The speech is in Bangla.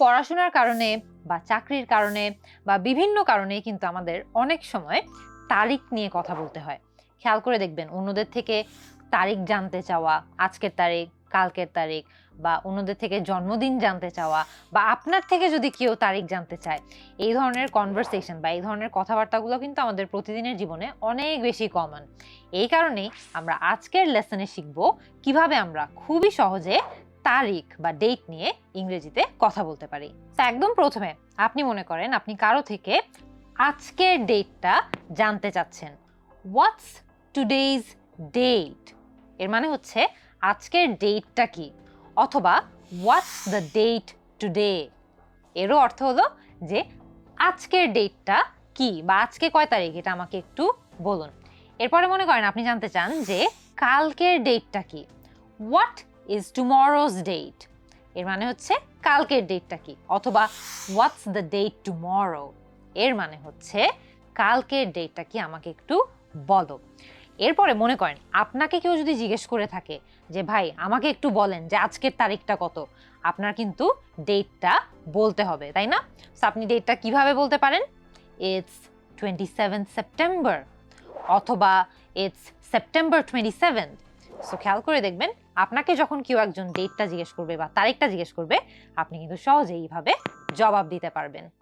পড়াশোনার কারণে বা চাকরির কারণে বা বিভিন্ন কারণে কিন্তু আমাদের অনেক সময় তারিখ নিয়ে কথা বলতে হয়। খেয়াল করে দেখবেন, অন্যদের থেকে তারিখ জানতে চাওয়া, আজকের তারিখ, কালকের তারিখ বা অন্যদের থেকে জন্মদিন জানতে চাওয়া বা আপনার থেকে যদি কেউ তারিখ জানতে চায়, এই ধরনের কনভারসেশন বা এই ধরনের কথাবার্তাগুলো কিন্তু আমাদের প্রতিদিনের জীবনে অনেক বেশি কমন এই কারণেই আমরা আজকের লেসনে শিখব কীভাবে আমরা খুবই সহজে তারিখ বা ডেট নিয়ে ইংরেজিতে কথা বলতে পারি। তো একদম প্রথমে আপনি মনে করেন আপনি কারও থেকে আজকের ডেটটা জানতে চাচ্ছেন। হোয়াটস টুডেজ ডেট এর মানে হচ্ছে আজকের ডেটটা কি? অথবা হোয়াটস দ্য ডেট টুডে এরও অর্থ হলো যে আজকের ডেটটা কি বা আজকে কয় তারিখ? এটা আমাকে একটু বলুন। এরপরে মনে করেন আপনি জানতে চান যে কালকের ডেটটা কি? হোয়াট ইজ টুমরোজ ডেট এর মানে হচ্ছে কালকের ডেটটা কি? অথবা হোয়াটস দ্য ডেট টুমরো এর মানে হচ্ছে কালকের ডেটটা কি? আমাকে একটু বলো। এরপরে মনে করেন, আপনাকে কেউ যদি জিজ্ঞেস করে থাকে যে, ভাই, আমাকে একটু বলেন যে আজকের তারিখটা কত? আপনার কিন্তু ডেটটা বলতে হবে, তাই না? আপনি ডেটটা কীভাবে বলতে পারেন? ইটস টোয়েন্টি সেভেন সেপ্টেম্বর অথবা it's September twenty seven so খেয়াল করে দেখবেন, আপনাকে যখন কেউ একজন ডেটটা জিজ্ঞেস করবে বা তারিখটা জিজ্ঞেস করবে, আপনি কিন্তু সহজেই এইভাবে জবাব দিতে পারবেন।